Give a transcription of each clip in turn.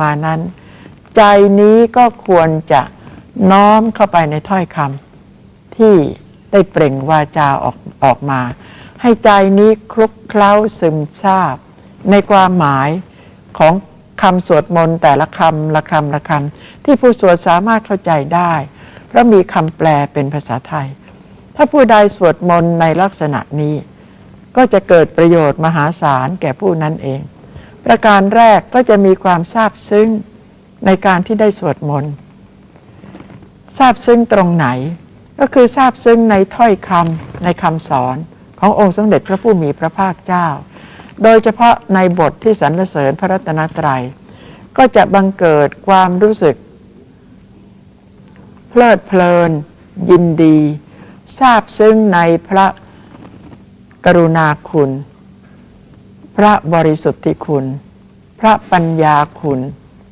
มานั้น ใจนี้ก็ควรจะน้อมเข้าไปในถ้อยคำที่ได้เปล่งวาจาออกออกมา ให้ใจนี้คลุกเคล้าซึมซาบ ในความหมายของคำสวดมนต์แต่ละคำละคำละคำที่ผู้สวดสามารถเข้าใจได้ เพราะมีคำแปลเป็นภาษาไทย ถ้าผู้ใดสวดมนต์ในลักษณะนี้ ก็จะเกิดประโยชน์มหาศาลแก่ผู้นั้นเอง ประการแรกก็จะมีความซาบซึ้งในการที่ได้สวดมนต์ซาบซึ้งตรงไหน ก็คือซาบซึ้งในถ้อยคำในคำสอนขององค์สมเด็จพระผู้มีพระภาคเจ้า โดยเฉพาะในบทที่สรรเสริญพระรัตนตรัย ก็จะบังเกิดความรู้สึก เพลิดเพลิน ยินดีซาบซึ้งในพระกรุณาคุณ พระบริสุทธิคุณ พระปัญญาคุณ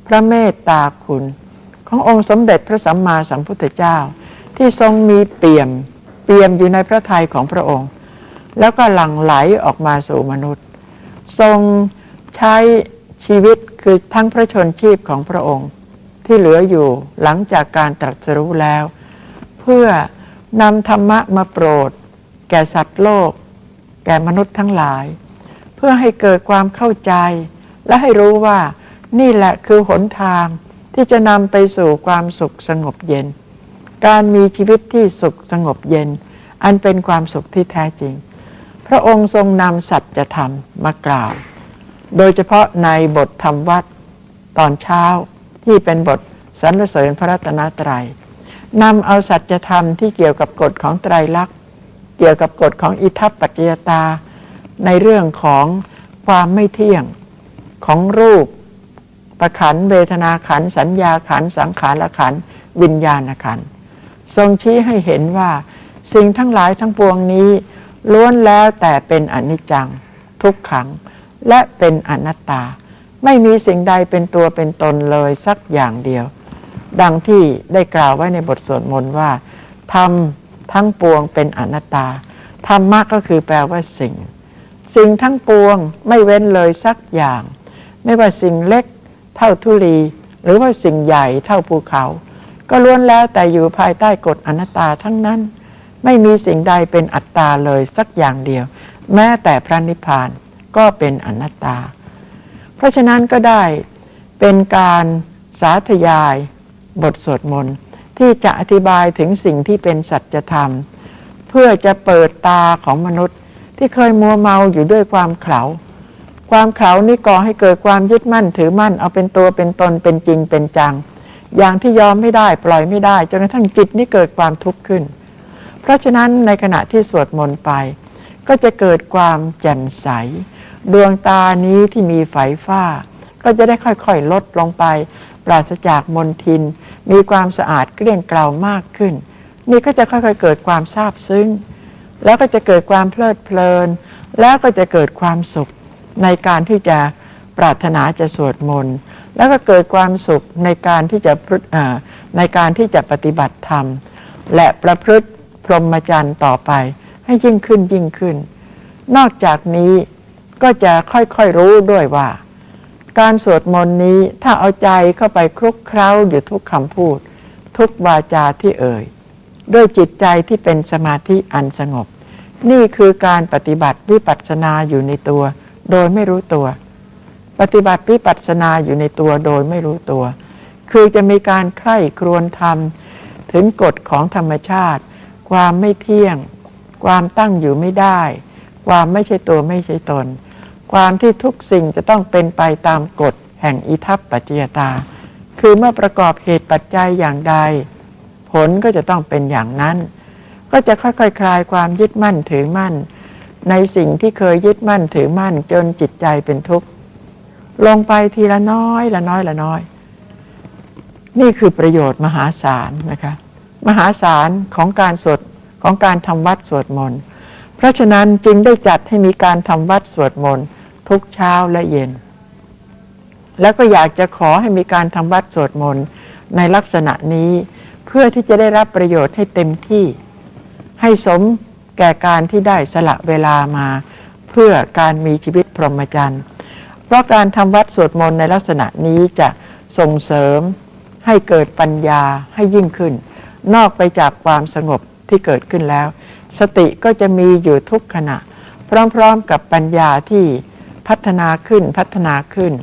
พระเมตตาคุณ ขององค์สมเด็จพระสัมมาสัมพุทธเจ้า ที่ทรงมีเปี่ยม เปี่ยมอยู่ในพระทัยของพระองค์ แล้วก็หลั่งไหลออกมาสู่มนุษย์ ทรงใช้ชีวิตคือทั้งพระชนชีพของพระองค์ ที่เหลืออยู่หลังจากการตรัสรู้แล้ว เพื่อนำธรรมะมาโปรด แก่สัตว์โลก แก่มนุษย์ทั้งหลาย พื่อให้เกิดความเข้าใจ และให้รู้ว่านี่แหละคือหนทางที่จะนำไปสู่ความสุขสงบเย็น การมีชีวิตที่สุขสงบเย็น อันเป็นความสุขที่แท้จริง พระองค์ทรงนำสัจธรรมมากล่าว โดยเฉพาะในบทธรรมวัดตอนเช้าที่เป็นบทสรรเสริญพระรัตนตรัยนำเอาสัจธรรมที่เกี่ยวกับกฎของไตรลักษณ์ เกี่ยวกับกฎของอิทัปปัจจยตา ในเรื่องของความไม่เที่ยงของรูปประขันเวทนาขันสัญญาขันสังขารขันวิญญาณขันทรงชี้ให้เห็นว่า สิ่งทั้งหลายทั้งปวงนี้ ล้วนแล้วแต่เป็นอนิจจัง ทุกขัง และเป็นอนัตตา ไม่มีสิ่งใดเป็นตัวเป็นตนเลยสักอย่างเดียว ดังที่ได้กล่าวไว้ในบทสวดมนต์ว่าธรรมทั้งปวงเป็นอนัตตาธรรมะก็คือแปลว่าสิ่ง สิ่งทั้งปวงไม่เว้นเลยสักอย่าง ไม่ว่าสิ่งเล็กเท่าทุลี หรือว่าสิ่งใหญ่เท่าภูเขา ก็ล้วนแล้วแต่อยู่ภายใต้กฎอนัตตาทั้งนั้น ไม่มีสิ่งใดเป็นอัตตาเลยสักอย่างเดียว แม้แต่พระนิพพานก็เป็นอนัตตา เพราะฉะนั้นก็ได้เป็นการสาธยายบทสวดมนต์ที่จะอธิบายถึงสิ่งที่เป็นสัจธรรม เพื่อจะเปิดตาของมนุษย์ ที่เคยมัวเมาอยู่ด้วยความเขลาความเขลานี่ก่อให้เกิดความยึดมั่นถือมั่น เอาเป็นตัวเป็นตนเป็นจริงเป็นจัง อย่างที่ยอมไม่ได้ปล่อยไม่ได้จนกระทั่งจิตนี่เกิดความทุกข์ขึ้น เพราะฉะนั้นในขณะที่สวดมนต์ไป ก็จะเกิดความแจ่มใส ดวงตานี้ที่มีไฝฟ้า ก็จะได้ค่อยๆลดลงไป ปราศจากมนทิน มีความสะอาดเกลี้ยงเกลามากขึ้น นี่ก็จะค่อยๆเกิดความซาบซึ้ง แล้วก็จะเกิดความเพลิดเพลิน แล้วก็จะเกิดความสุขในการที่จะปรารถนาจะสวดมนต์แล้วก็เกิดความสุขในการที่จะในการที่จะปฏิบัติธรรม และประพฤติพรหมจรรย์ต่อไป ให้ยิ่งขึ้นยิ่งขึ้น นอกจากนี้ก็จะค่อยๆรู้ด้วยว่า การสวดมนต์นี้ถ้าเอาใจเข้าไปคลุกเคล้าอยู่ทุกคำพูด ทุกวาจาที่เอ่ย ด้วยจิตใจที่เป็นสมาธิอันสงบ นี่คือการปฏิบัติวิปัสสนาอยู่ในตัว โดยไม่รู้ตัว ปฏิบัติวิปัสสนาอยู่ในตัวโดยไม่รู้ตัว คือจะมีการใคร่ครวญทำถึงกฎของธรรมชาติ ความไม่เที่ยง ความตั้งอยู่ไม่ได้ ความไม่ใช่ตัวไม่ใช่ตน ความที่ทุกสิ่งจะต้องเป็นไปตามกฎแห่งอิทัปปัจจยตา คือเมื่อประกอบเหตุปัจจัยอย่างใด ผลก็จะต้องเป็นอย่างนั้น ก็จะค่อยๆคคลายความยึดมั่นถือมั่น ในสิ่งที่เคยยึดมั่นถือมั่น จนจิตใจเป็นทุกข์ลงไปทีละน้อยละน้อยละน้อย นี่คือประโยชน์มหาศาลนะคะ มหาศาลของการสวดของการทำวัดสวดมนต์เพราะฉะนั้นจึงได้จัดให้มีการทำวัดสวดมนต์ทุกเช้าและเย็น แล้วก็อยากจะขอให้มีการทำวัดสวดมนต์ในลักษณะนี้ เพื่อที่จะได้รับประโยชน์ให้เต็มที่ ให้สมแก่การที่ได้สละเวลามา เพื่อการมีชีวิตพรหมจรรย์ เพราะการทำวัดสวดมนต์ในลักษณะนี้จะส่งเสริมให้เกิดปัญญาให้ยิ่งขึ้น นอกไปจากความสงบที่เกิดขึ้นแล้ว สติก็จะมีอยู่ทุกขณะ พร้อมๆกับปัญญาที่พัฒนาขึ้นพัฒนาขึ้น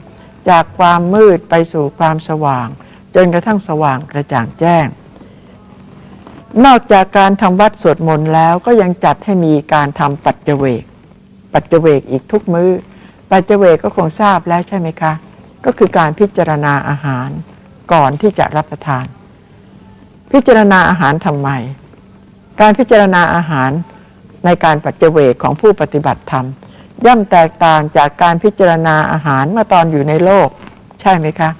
จากความมืดไปสู่ความสว่าง จนกระทั่งสว่างกระจ่างแจ้ง นอกจากการทำวัดสวดมนต์แล้วก็ยังจัดให้มีการทำปัจเจเวก ปัจเจเวกอีกทุกมือ้อ ปัจเจเวกก็คงทราบแล้วใช่ไหมคะ ก็คือการพิจารณาอาหารก่อนที่จะรับประทาน พิจารณาอาหารทำไม การพิจารณาอาหารในการปัจเจเวกของผู้ปฏิบัติธรรม ย่อมแตกต่างจากการพิจารณาอาหารเมื่อตอนอยู่ในโลก ใช่ไหมคะ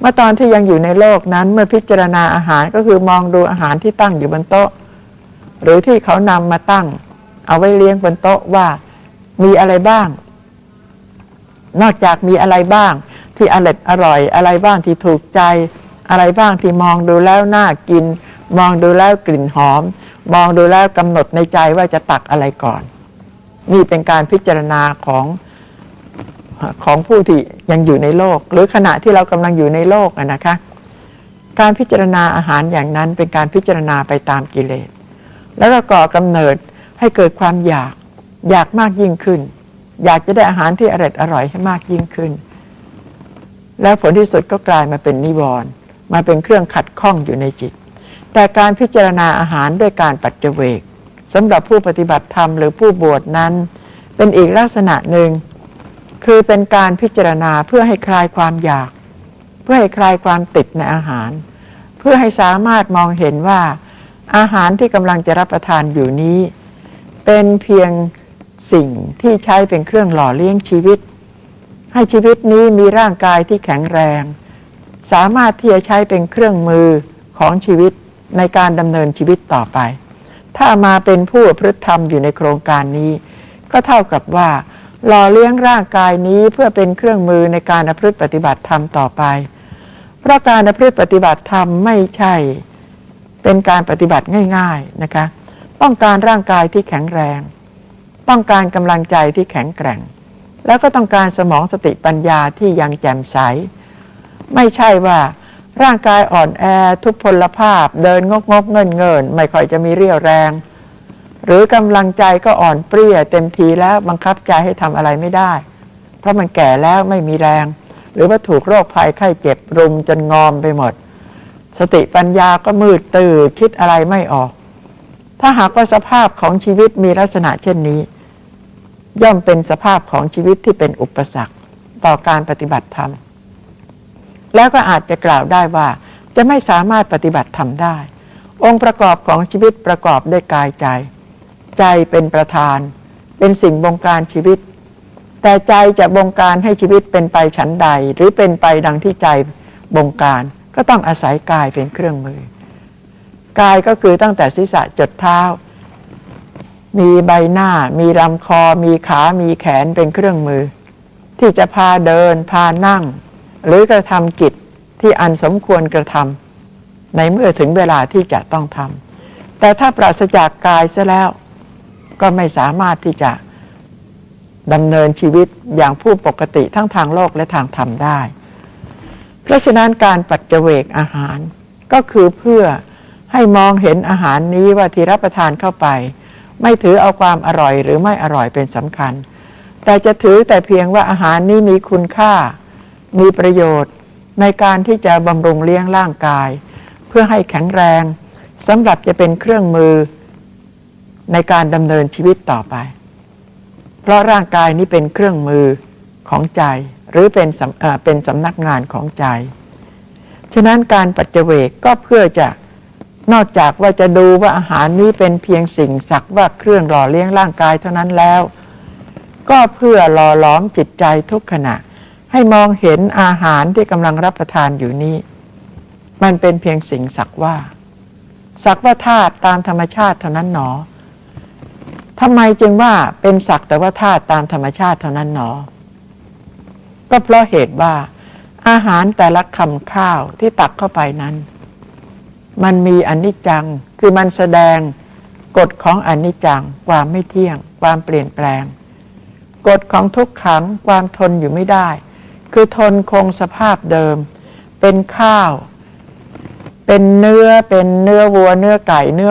เมื่อตอนที่ยังอยู่ในโลกนั้นเมื่อพิจารณาอาหารก็คือมองดูอาหารที่ตั้งอยู่บนโต๊ะ หรือที่เขานำมาตั้ง เอาไว้เลี้ยงบนโต๊ะว่ามีอะไรบ้าง นอกจากมีอะไรบ้าง ที่อร่อยอร่อย อะไรบ้างที่ถูกใจ อะไรบ้างที่มองดูแล้วน่ากิน มองดูแล้วกลิ่นหอม มองดูแล้วกำหนดในใจว่าจะตักอะไรก่อน นี่เป็นการพิจารณาของ ของผู้ที่ยังอยู่ในโลก หรือขณะที่เรากำลังอยู่ในโลกนะคะ การพิจารณาอาหารอย่างนั้นเป็นการพิจารณาไปตามกิเลส แล้วก็ก่อกำเนิดให้เกิดความอยากอยากมากยิ่งขึ้น อยากจะได้อาหารที่อร่อยอร่อยให้มากยิ่งขึ้น แล้วผลที่สุดก็กลายมาเป็นนิวรณ์มาเป็นเครื่องขัดข้องอยู่ในจิต แต่การพิจารณาอาหารด้วยการปัจเจเวกสำหรับผู้ปฏิบัติธรรมหรือผู้บวชนั้น เป็นอีกลักษณะหนึ่ง คือเป็นการพิจารณาเพื่อให้คลายความอยาก เพื่อให้คลายความติดในอาหาร เพื่อให้สามารถมองเห็นว่า อาหารที่กำลังจะรับประทานอยู่นี้ เป็นเพียงสิ่งที่ใช้เป็นเครื่องหล่อเลี้ยงชีวิต ให้ชีวิตนี้มีร่างกายที่แข็งแรง สามารถที่จะใช้เป็นเครื่องมือของชีวิตในการดำเนินชีวิตต่อไป ถ้ามาเป็นผู้พฤติธรรมอยู่ในโครงการนี้ ก็เท่ากับว่า หล่อเลี้ยงร่างกายนี้เพื่อเป็นเครื่องมือในการประพฤติปฏิบัติธรรมต่อไป เพราะการประพฤติปฏิบัติธรรมไม่ใช่ เป็นการปฏิบัติง่าย ๆนะคะ ต้องการร่างกายที่แข็งแรง ต้องการกำลังใจที่แข็งแกร่ง แล้วก็ต้องการสมองสติปัญญาที่ยังแจ่มใส ไม่ใช่ว่าร่างกายอ่อนแอทุพพลภาพ เดินงกงกเงินเงินไม่ค่อยจะมีเรี่ยวแรง หรือกำลังใจก็อ่อนเปรี้ยเต็มทีแล้วบังคับใจให้ทำอะไรไม่ได้ เพราะมันแก่แล้วไม่มีแรง หรือว่าถูกโรคภัยไข้เจ็บรุมจนงอมไปหมด สติปัญญาก็มืดตื่นคิดอะไรไม่ออก ถ้าหากว่าสภาพของชีวิตมีลักษณะเช่นนี้ ย่อมเป็นสภาพของชีวิตที่เป็นอุปสรรคต่อการปฏิบัติธรรม แล้วก็อาจจะกล่าวได้ว่าจะไม่สามารถปฏิบัติธรรมได้ องค์ประกอบของชีวิตประกอบด้วยกายใจ ใจเป็นประธาน เป็นสิ่งบงการชีวิต แต่ใจจะบงการให้ชีวิตเป็นไปฉันใด หรือเป็นไปดังที่ใจบงการ ก็ต้องอาศัยกายเป็นเครื่องมือ กายก็คือตั้งแต่ศีรษะจดเท้า มีใบหน้า มีลำคอ มีขา มีแขนเป็นเครื่องมือ ที่จะพาเดิน พานั่ง หรือกระทำกิจที่อันสมควรกระทำในเมื่อถึงเวลาที่จะต้องทำแต่ถ้าปราศจากกายซะแล้ว ก็ไม่สามารถที่จะดำเนินชีวิตอย่างผู้ปกติทั้งทางโลกและทางธรรมได้ เพราะฉะนั้นการปัจเจเวกอาหารก็คือเพื่อให้มองเห็นอาหารนี้ว่าที่รับประทานเข้าไป ไม่ถือเอาความอร่อยหรือไม่อร่อยเป็นสำคัญ แต่จะถือแต่เพียงว่าอาหารนี้มีคุณค่า มีประโยชน์ในการที่จะบำรุงเลี้ยงร่างกาย เพื่อให้แข็งแรงสำหรับจะเป็นเครื่องมือ ในการดำเนินชีวิตต่อไป เพราะร่างกายนี้เป็นเครื่องมือของใจ หรือเป็นสเป็นสำนักงานของใจ ฉะนั้นการปัจเจกก็เพื่อจะนอกจากว่าจะดูว่าอาหารนี้เป็นเพียงสิ่งสักว่าเครื่องหล่อเลี้ยงร่างกายเท่านั้นแล้ว ก็เพื่อหล่อหลอมจิตใจทุกขณะ ให้มองเห็นอาหารที่กำลังรับประทานอยู่นี้ มันเป็นเพียงสิ่งสักว่า สักว่าธาตุตามธรรมชาติเท่านั้นหนอ ทำไมจึงว่าเป็นสักแต่ว่าธาตุตามธรรมชาติเท่านั้นหนอ ก็เพราะเหตุว่า อาหารแต่ละคำข้าวที่ตักเข้าไปนั้น มันมีอนิจจัง คือมันแสดงกฎของอนิจจัง ความไม่เที่ยง ความเปลี่ยนแปลง กฎของทุกขังความทนอยู่ไม่ได้ คือทนคงสภาพเดิม เป็นข้าว เป็นเนื้อเป็นเนื้อวัวเนื้อไก่เนื้อ